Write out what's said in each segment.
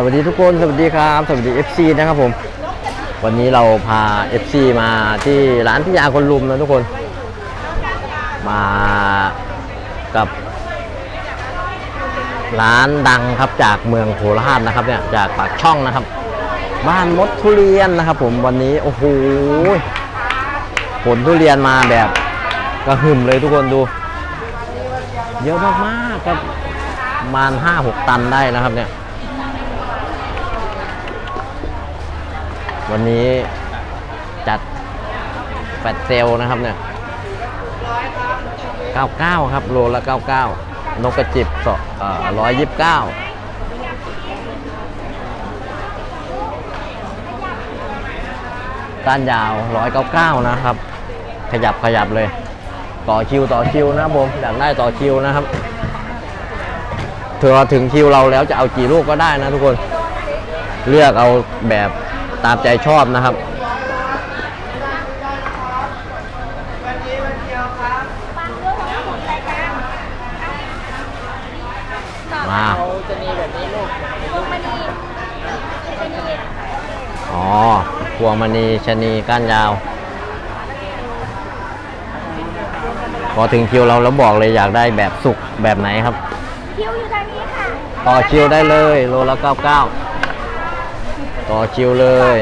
สวัสดีทุกคนสวัสดีครับ สวัสดี FC นะครับผม วันนี้เราพา FC มาที่ร้านพิยาคนลุมนะทุกคน มากับร้านดังครับจากเมืองโคราชนะครับเนี่ยจากปากช่องนะครับ บ้านมดทุเรียนนะครับ ผมวันนี้โอ้โหผลทุเรียนมาแบบกระหึ่มเลยทุกคนดู เยอะมากๆครับประมาณห้าหกตันได้นะครับเนี่ย วันนี้จัดแฟลตเซลนะครับเนี่ย 99 ครับ โลละ 99 นกกระจิบสเอ่อ129ก้านยาว 199 นะครับ ขยับขยับเลย ต่อคิวต่อคิวนะผมอยากได้ต่อคิวนะครับเถือถึงคิวเราแล้วจะเอากี่ลูกก็ได้นะทุกคน เลือกเอาแบบ ตามใจชอบนะครับ มาเราจะมีแบบนี้ลูกพวงมณีชะนีอ๋อพวงมณีชะนีก้านยาว พอถึงคิวเราแล้วบอกเลยอยากได้แบบสุกแบบไหนครับ คิวอยู่ทางนี้ค่ะ ต่อคิวได้เลยโลละ99ต่อคิวเลย ต่อคิวเลย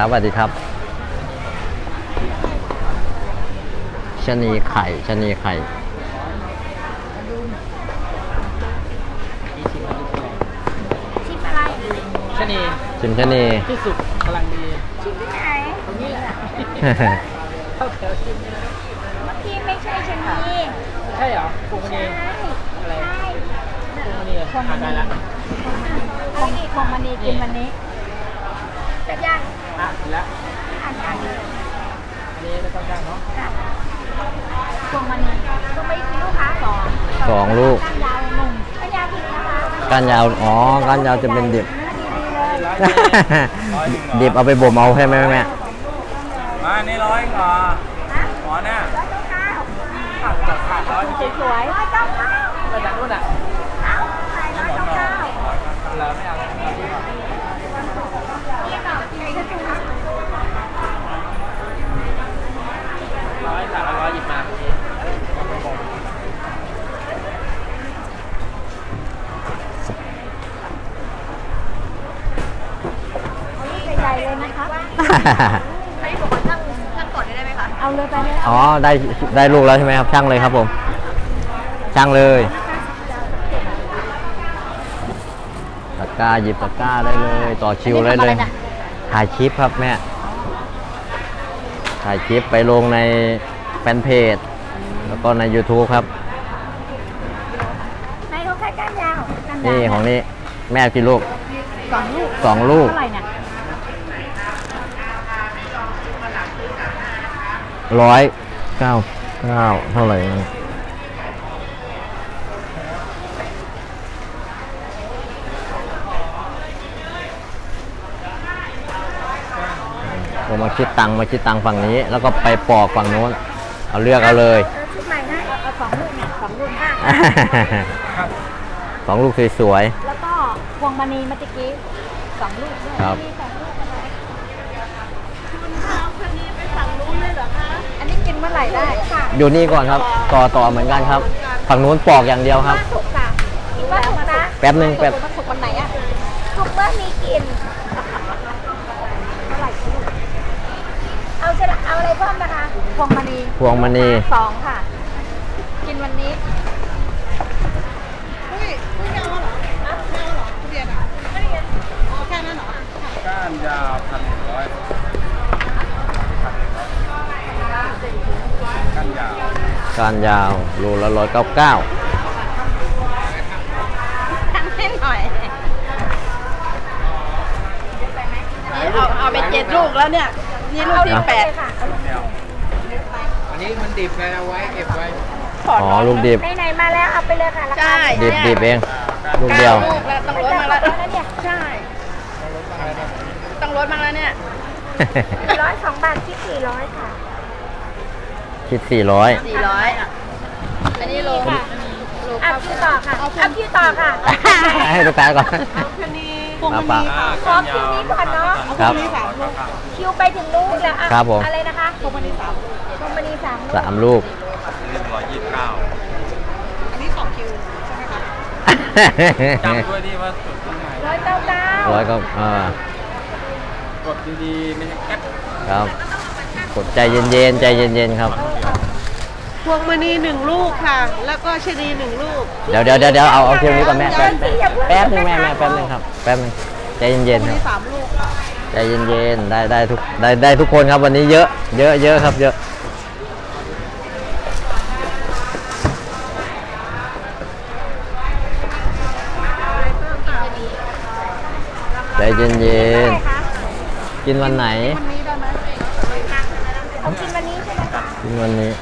ครับสวัสดีครับชะนีไข่ชะนีไข่ชิมอะไรชะนีชิมชะนี ที่สุดกำลังดีชิมที่ไหนตรงนี้แหละเข้าแถวชิมนี่นะเมื่อกี้ไม่ใช่ชะนีใช่เหรอพวงมณีใช่อะไรใช่พวงมณีอ่านได้ละพวงพวงมณีกินวันนี้จะย่าง อะเสร็จแล้วอ่านกันอันนี้ก็ต้องย่างเนาะพวงมณีพวงมณีกี่ลูกคะสองสองลูก ก้านยาวหนึ่งก้านยาวผิดนะคะก้านยาว อ๋อ ก้านยาวจะเป็นดิบดีๆเลยร้อยหนึ่งดิบเอาไปบ่มเอาใช่ไหมแม่ มานี่ร้อยเหรอหมอเนี่ยร้อยเก้าเก้าขาดจากขาดร้อยเมื่อกี้สวยร้อยเก้าเก้าไปจากนู่นอะ เอาใส่ร้อยเก้าเก้า แล้วไม่เอาแล้ว นี่ต่อไก่กระจุก ร้อยขาดละร้อยหยิบมาเมื่อกี้ ใหญ่ๆเลยนะ คะให้บอกว่าช่างช่างก่อนได้ไหมคะ เอาเลยไปเลยอ๋อได้ได้ลูกแล้วใช่ไหมครับช่างเลยครับผม ช่างเลยตะกร้าหยิบตะกร้าได้เลย ต่อคิวได้เลยถ่ายคลิปครับแม่ถ่ายคลิปไปลงในแฟนเพจ แล้วก็ใน YouTube ครับในเขาแค่ก้านยาวก้านยาวนี่ของนี่แม่กี่ลูกสองลูกสองลูกเท่าไหร่เนี่ย ร้อยเก้าเก้าเท่าไหร่นะผมมาคิดตังค์มาคิดตังค์ฝั่งนี้ แล้วก็ไปปอกฝั่งโน้น เอาเลือกเอาเลยเออชุดใหม่ให้เอาเอาสองลูกเนี่ยสองลูกค่ะสองลูกสวยแล้วก็พวงมณีเมื่อกี้สองลูกด้วยครับ อยู่นี่ก่อนครับ ต่อต่อเหมือนกันครับ ฝั่งนู้นปอกอย่างเดียวครับว่าสุกค่ะคิดว่าสุกนะแป๊บหนึ่งแป๊บ มันสุกวันไหนอะสุกเมื่อมีกินเท่าไหร่คะลูกเอาจะเอาอะไรเพิ่มนะคะพวงมณีพวงมณี สองค่ะ กินวันนี้ก้านยาวพันหนึ่งร้อยก้านยาว การยาวโลละร้อยเก้าเก้าทำไงให้หน่อยนี่เอาเอาไปเจ็ดลูกแล้วเนี่ย นี่ลูกที่แปดอันนี้มันดิบเลยเอาไว้เก็บไว้อ๋อลูกดิบไหนมาแล้วเอาไปเลยค่ะใช่ดิบดิบเองลูกเดียวลูกแล้วต้องรถมาแล้วนี่ใช่ต้องรถมาแล้วเนี่ยร้อยสองบาทที่สี่ร้อยค่ะ คิดสี่ร้อยสี่ร้อยอันนี้โลค่ะโลเอาคิวต่อค่ะเอาคิวต่อค่ะให้ลูกค้าก่อนพวงเอามปะณีค่ะขอคิวนี้ก่อนเนาะครับคิวไปถึงนู้นแล้วอะครับผมอะไรนะคะพวงมณีสามพวงมณีสามลูกสามลูกหนึ่งร้อยยี่สิบเก้าอันนี้สองคิวใช่ไหมคะจำด้วยที่ว่าจุดตรงไหนร้อยเก้าเก้าร้อยก็อ่ากดดีๆไม่ใช่แก๊ปครับกดใจเย็นๆใจเย็นๆครับ พวงมณีหนึ่งลูกค่ะ แล้วก็ชะนีหนึ่งลูก เดี๋ยวเดี๋ยวเดี๋ยวเดี๋ยวเอาเอาเที่ยวนี้ก่อนแม่แป๊บแป๊บนึงแม่แม่แป๊บนึงครับแป๊บนึงใจเย็นๆครับสามลูกค่ะใจเย็นๆได้ได้ทุกได้ได้ทุกคนครับวันนี้เยอะ เยอะเยอะครับเยอะใจเย็นๆกินวันไหนผมกินวันนี้ใช่ไหมคะกินวันนี้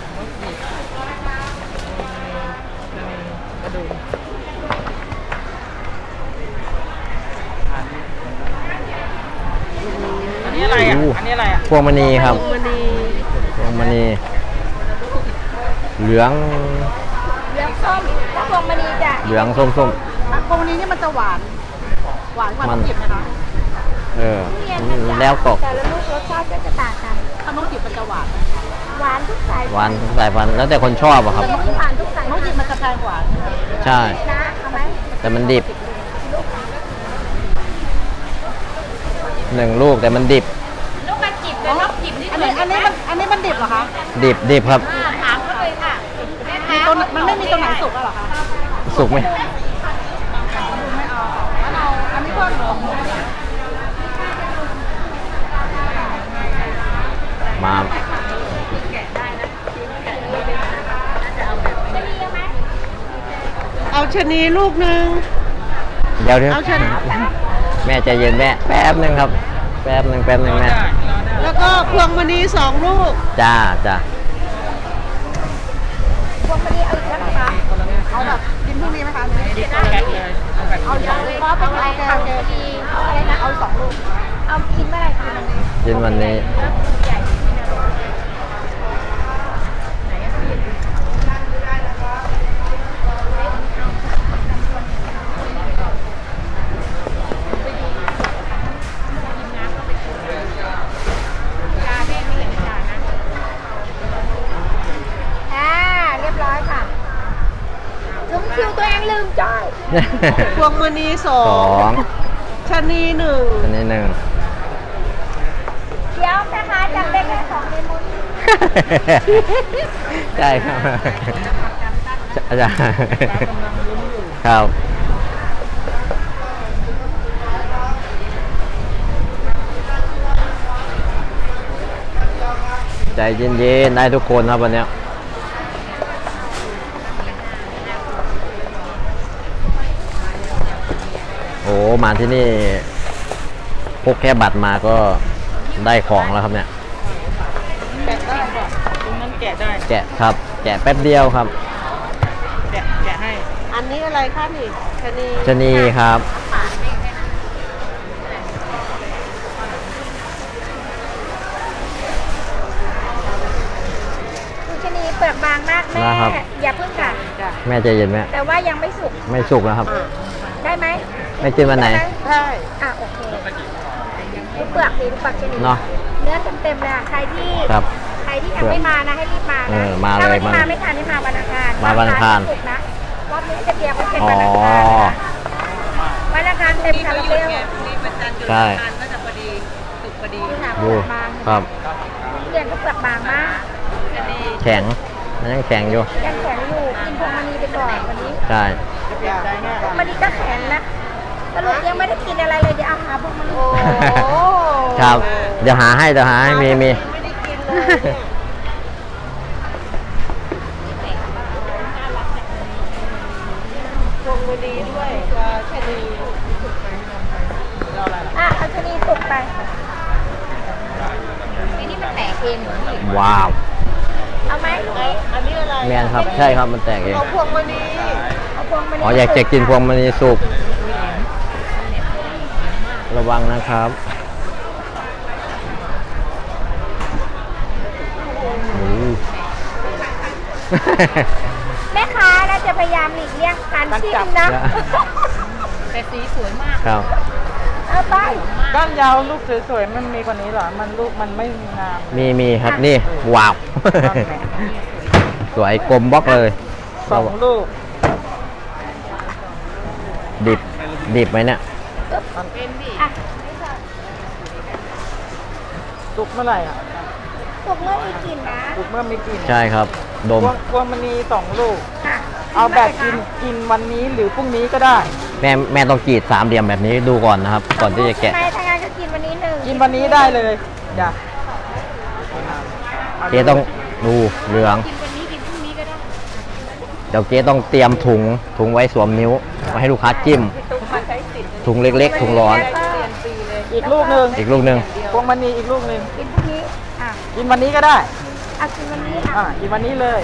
อันนี้อะไรอะอู้อันนี้อะไรอะพวงมณีครับพวงมณีพวงมณี เหลือง เหลืองส้มถ้าพวงมณีจะเหลืองส้มส้ม อะพวงมณีนี่มันจะหวาน หวานกว่ามัน น้ำจิบนะคะๆ เออ ทุเรียนมันจะแล้วก็แต่ละลูกรสชาติก็จะต่างกัน ถ้าน้ำจิบมันจะหวานหวานทุกสายหวานทุกสายพันธุ์แล้วแต่คนชอบอะครับทุเรียนที่หวานทุกสายน้ำจิบมันจะแพงกว่าใช่ นะเอาไหมแต่มันดิบหนึ่งลูกแต่มันดิบ ลูกกระจิบกับลูกจิบนี่อันนี้อันนี้มันอันนี้มันดิบเหรอคะดิบดิบครับ ถามเขาเลยค่ะแม่มีค้าตัวไหนมันไม่มีตัวไหนสุกอะเหรอคะสุกไหมไม่เอาอันเอาอันนี้เพิ่มของหมูมาเอาชะนีลูกหนึ่ง เดี๋ยวเดี๋ยวเอาเชิญแม่ใจเย็นแม่แป๊บหนึ่งครับ แป๊บหนึ่งแป๊บหนึ่งแม่แล้ว ก็พวงมณีสองลูก จ้าจ้าพวงมณีเอาอีกแล้วนะคะเอาแบบกินพรุ่งนี้ไหมคะแก๊ปเลยเอาแบบเอาอย่างเลยก็เป็นอะไรค่ะพอดีเอาอะไรนะเอาสองลูก เอากินเมื่อไหร่คะกินวันนี้ อ่าเรียบร้อยค่ะถึงคิวตัวเองลืมจ้อย พวงมณีสอสองงชะนีหนึ่งอันนี้หนึ่ง เดี๋ยวแม่ค้าจำได้แค่สองเมนูใช่ครับอาจารย์ครับใจเย็นๆได้ทุกคนครับวันเนี้ย มาที่นี่พกแค่บัตรมาก็ได้ของแล้วครับเนี่ย แกะได้ก่อนตรงนั้นแกะได้ แกะครับ แกะแป๊บเดียวครับแกะแกะให้ อันนี้อะไรคะนี่ชะนีชะนีครับ คุณชะนีเปลือกบางมากแม่ นะครับ อย่าเพิ่งค่ะจ้ะแม่ใจเย็นแม่แต่ว่ายังไม่สุก ไม่สุกแล้วครับ ได้ไหมไม่กินวันไหน ด้ใช่อะโอเคดูเปลือกดีดูเปลือกชะนีเนาะเนื้อเต็มๆเลยอะใครที่ครับ ใครที่ยังไม่มานะให้รีบมาเอนะอมาเลยถ้าวันนี้มามาไม่ทันให้มาวันอังคารมาวันอังคารสุกร์นะรอบนี้จะเตรียมไว้เป็นอ๋อ วันอังคารนะวันอังคารเต็มคาราเบลใช่ ก็จะพอดีสุกพอดี นี่ค่ะเปดูลือกบางครับ ทุเรียนก็เปลือกบางมากแข็งมันยังแข็งอยู่ยังแข็งอยู่กินพวงมณีไปก่อนวันนี้ ใช่ พวงมณีก็แข็งนะสรุปยังไม่ได้กินอะไรเลยเดี๋ยวเอาหาพวงมณีโอ้ครับ เดี๋ยวหาให้เดี๋ยวหาให้มีมีไม่ได้กินเลยพวงมณีด้วยกับชะนีเอาอะไรล่ะอะเอาชะนีสุกไปไอ้นี่มันแตกเองเหรอพี่ว้าว เอาไหมอันนี้อะไรแมนครับ ใช่ครับ มันแตกเองเอาพวงมณีเอา พวงมณีอ๋ออยากจะกินพวงมณีสุก ระวังนะครับโอ้แม่ค้าน่าจะพยายามหลีกเลี่ยงการชิมนะแต่สีสวยมากครับเอาไปก้านยาวลูกสวยๆมันมีกว่านี้เหรอ มันลูกมันไม่งาม มีมีครับนี่ว้าว สวยกลมบล็อกเลยสองลูก ดิบ ดิบไหมเนี่ย เป็นดิอะสุกเมื่อไหร่อะถูกเมื่อมีกลิ่นนะสุกเมื่อมีกลิ่นใช่ครับ ดม พวงพวงมณีสองลูก ค่ะเอาแบบกินกินวันนี้หรือพรุ่งนี้ก็ได้ แม่แม่ต้องกรีดสามเหลี่ยมแบบนี้ดูก่อนนะครับ ก่อนที่จะแกะทำไมทางงานก็กินวันนี้หนึ่งกินวันนี้ได้เลยจ้ะเจ๊ต้องดูเหลือง กินวันนี้กินพรุ่งนี้ก็ได้ เดี๋ยวเจ๊ต้องเตรียมถุงถุงไว้สวมนิ้ว ไว้ให้ลูกค้าจิ้ม ถุงเล็กๆ ถุงร้อนเรียนฟรีเลยอีกลูกหนึ่งอีกลูกหนึ่งพวงมณีอีกลูกหนึ่งกินพรุ่งนี้อะกินวันนี้ก็ได้เอากินวันนี้อ่าอะกินวันนี้เลย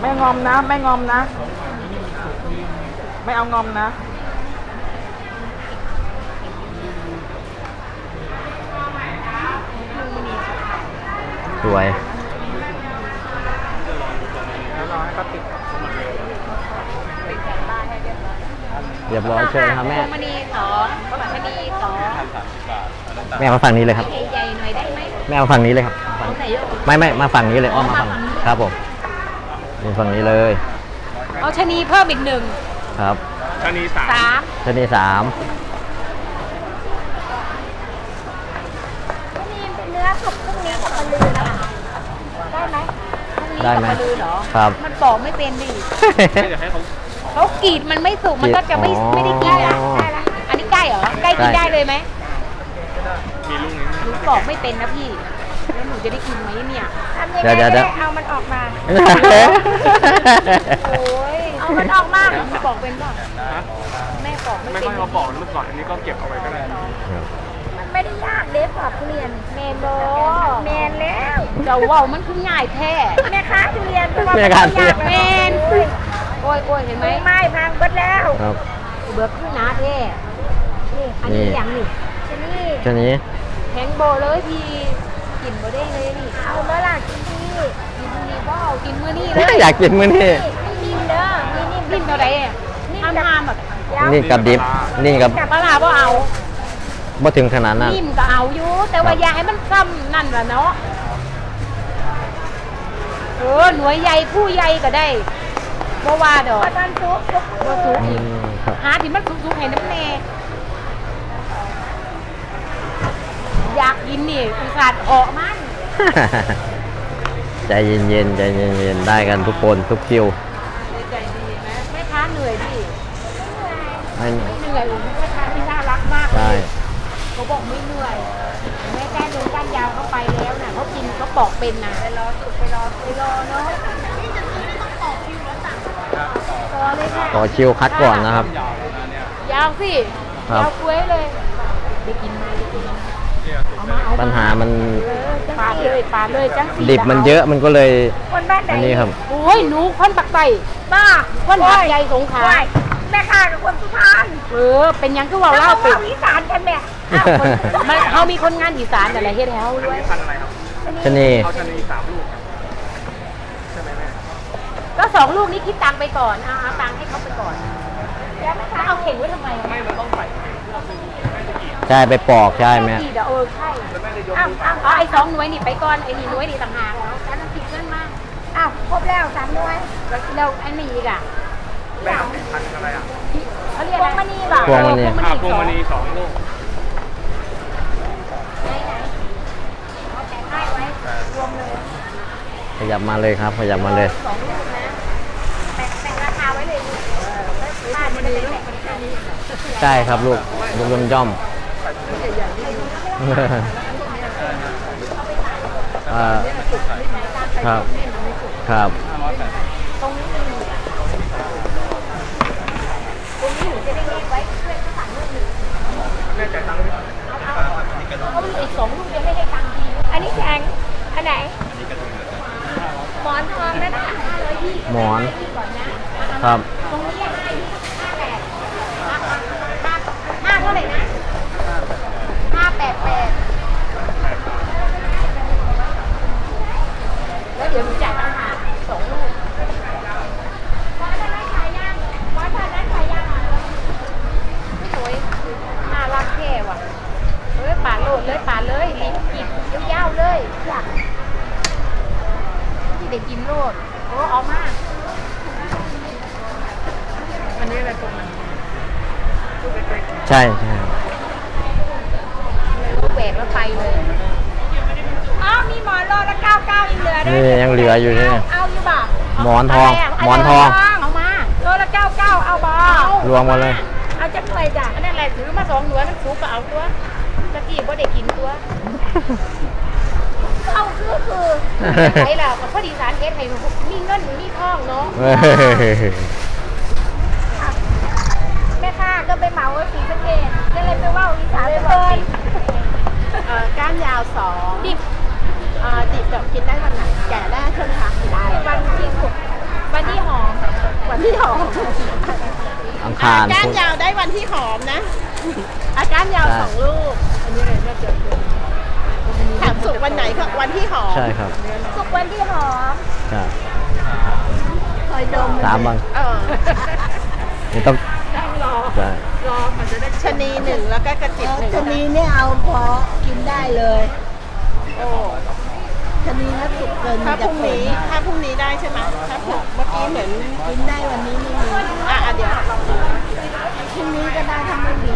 ไม่งอมนะ ไม่งอมนะ ไม่เอางอมนะสวย แล้วเราให้เขาติด เรียบร้อยเชิญครับแม่พวงมณีสองชะนีสองแม่มาฝั่งนี้เลยครับใหญ่ๆหน่อยได้ไหมแม่มาฝั่งนี้เลยครับเอาไหนเยอะไม่ไม่มาฝั่งนี้เลยอ้อมมาฝั่งนี้ ครับผมนี่ฝั่งนี้เลยเอาชะนีเพิ่มอีกหนึ่งครับสามชนีสามนี่เป็นเนื้อสุกพรุ่งนี้กับมะลือนะคะได้ไหมได้ไหมลือเหรอ ครับ มันปอกไม่เป็นดิเขา กรีดมันไม่สุกมันก็จะไม่อ๋อ ไม่ได้กินอะได้ละอันนี้ใกล้เหรอใกล้กินได้ได้เลยไหมหนูปอกไม่เป็นนะพี่แล้วหนูจะได้กินไหมเนี่ย ทำยังไงเดี๋ยวเดี๋ยวเดี๋ยวให้เอามันออกมาโอ้ยเอามันออกมาหนูปอกเป็นป่ะแม่ปอกไม่ไม่เป็นค่อยมาบอกเมื่อก่อนอันนี้ก็เก็บเอาไว้ก็ได้มันไม่ได้ยากเล็บปอกทุเรียนเมนโบแมนแล้วเจ้าว่าวมันคือง่ายแท้ แม่ค้าทุเรียนเพราะว่าแม่ค้าทุเรียน แมนโอ้ยโอ้ยเห็นไหมไม่ไม่พังเบิดแล้ว ครับ เบือกขึ้นหนาแท้นี่อันนี้นี่ อย่างนี่ชะนี่ชนี้แข็งโบเลยพี่กินบ่ได้เลยนี่เอาแล้วล่ะกินที่กินมื้อนี้บ่เอากินมื้อนี้เลยอยากกินมื้อนี้นี่นิ่มเด้อนี่นิ่มนิ่มเท่าไหร่อะห้ามห้ามแบบนี่กับดิบนี่กับปลาร้าบ่เอา บ่ถึงขนาดนั้น นิ่มก็เอาอยู่ แต่ว่าอย่าให้มันซ้ำนั่นล่ะเนาะเออหน่วยใหญ่ผู้ใหญ่ก็ได้ บ่ว่าดอกปลาตันซุปซุปบ่สูงอือีกมครับหาที่มันสูงๆให้น้ำแน่อยากกินนี่อุตส่าห์ออกมันใจเย็นๆใจเย็นๆได้กันทุกคนทุกคิวใจดีไหมแม่ค้าเหนื่อยดิไม่ไม่เหนื่อยโอ้โหแม่ค้าที่น่ารักมากเลใช่ย เขาบอกไม่เหนื่อยแม่ก้านดงก้านยาวเขาไปแล้วน่ะเขากินเขาปอกเป็นนะไปรอสุกไปรอไปรอเนาะต่ อเลยค่ะต่อคิวคัดก่อนนะครับ ยาวสิครับ ยาวคุ้ยเลยได้กินไหมได้กินไหมเอามาเอามาปัญหามันเออปาดเลยปาดเลยจังสีดิบมันเยอะมันก็เลย คนบ้านไหนอันนี้ครับ โอ้ยหนูคนปักไตบ้าคนหัดใหญ่สงขลาโอ้ยแม่ค้ากับคนสุพรรณเออเป็นหยังคือเว่าเล่าเป็เป็นนอีสานกันแม่อ้าวคนมันเขามีคนงานอีสานอะไรเฮ็ดให้เขาด้วยพันอะไรครับชนีเขาจะมีสามลูก ครับแล้วสองลูกนี้คิดตังค์ไปก่อนเอาเอาตังค์ให้เขาไปก่อนแล้วเอาเข่งไว้ทำไมอะไม่เราต้องใส่ใช่ไปปอกใช่ไหมขีดอะเออใช่แล้วแม่จะยกอ้าวอ้าวเอาไอ้สองหน่วยนี่ไปก่อนไอ้นี่หน่วยนี่ต่างหากแล้วแล้วน้ำพริกเงินมาอ้าวครบแล้วสามหน่วยแล้วแล้วไอ้นี่อีกอะแม่ติดพันอะไรอะเขาเรียกพวอะงไรมณีเปล่าพวงมณีอ่าพวงมณีสองลูกไหนไหนเอาแต่ให้ไว้รวมเลยขยับมาเลยครับ ขยับมาเลย สองลูกนะ ใช่ครับลูกลูกย่อมย่อมอ่าครับ ครับตรงนี้มีอะตรงนี้หนูจะได้เลขไว้เพื่อนเขาสั่งลูกหนึ่งแม่จ่ายตังค์ไหมเอาเอาเขามีอีกสองลูกยังไม่ได้ตังค์ทีไอ้อันนี้แพงอันไหนหมอนทองนั่นน่ะห้าร้อยยี่หมอนก่อนนะครับ ตรงนี้ให้ห้าแปดห้าห้าเท่าไหร่นะห้าแปดแปดแล้วเดี๋ยวจ่ายต่างหากสองลูกหมอนพันนั้นขายยังหมอนพันนั้นขายยังอะไม่สวยน่ารักแค่ว่ะเอ้ยป่าโหลดเลยป่าเลยลิ้นกินยาวๆเลยอยากที่ได้กินโลดโอ้เอามาอันนี้อะไรตรงนั้นใช่ใช่ ลูกแหวกแล้วไปเลยอ้าวมีหมอนโลละเก้าเก้ายังเหลือด้วย นี่ยังเหลืออยู่นี่ เอาอยู่บ่าหมอนทองเาะไรหมอนทอง เอามาโลละเก้าเก้าเอาบ่รวมกันเลย เอาจักหน่วยจ้ะอันนั้นแหละถือมาสองหน่วยมันสูงก็เอาตัวตะกี้บ่ได้กินตัวเอาคือคือใช่แล้วก็พอดีสารเฮ็ดให้มีเงินมีทองเนาะเฮ้ยแม่ค้าก็ไปเหมาไว้สีสะเกดก็เลยไปว่าอีสานไปก่อนเอ่อก้านยาวสองดิบ เอ่อดิบแบบกินได้วันไหนแก่ได้ใช่ไหมคะได้วันที่หกวันที่หอมวันที่หอมอังคารก้านพุธ ยาวได้วันที่หอมนะ อาก้านยาวใช่ สองลูกอันนี้เลยน่าจะถามสุกวันไหนคะวันที่หอมใช่ครับสุกวันที่หอมใช่คอยดมสามวันเออนี่ต้องต้องรอใช่รอมันจะได้ชะนีหนึ่งแล้วก็กระจิบหนึ่งชะนีเนี่ยเอาพอกินได้เลย โอ้ ชะนีถ้าสุกเกินถ้ามันพจะรุ่งขมนี้ถ้าพรุ่งนี้ได้ใช่ไหมถ้าพรุ่งเมื่อกี้เหมือนกินได้วันนี้ไม่มีอะอะเดี๋ยวลองดูพรุ่งนี้ก็ได้ถ้าไม่มี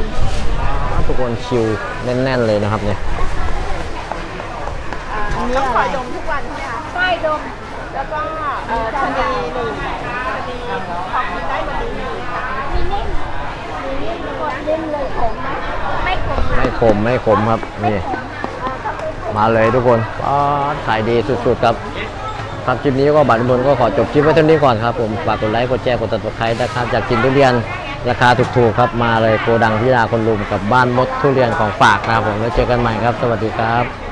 ทุกคนคิวแน่น ๆ เลยนะครับเนี่ยอ่าต้องคอยดมทุกวันใช่ไหมคะใต้ดม แล้วก็เอ่อชะนีหนึ่งชะนีขอบกินได้วันนี้หนึ่งค่ะมีนิ่มมีนิ่มกดนิ่มเลยขมนะไม่ขมไม่ขมไม่ขมครับนี่ มาเลยทุกคนป๊าดขายดีสุดๆครับครับคลิปนี้ก็บัตรบนก็ขอจบคลิปไว้เท่านี้ก่อนครับผมฝากกดไลค์กดแชร์กดติดตามนะครับอยากกินทุเรียนราคาถูกๆครับมาเลยโกดังพิลาคนลุมกับบ้านมดทุเรียนของฝากนะครับผมแล้วเจอกันใหม่ครับ สวัสดีครับ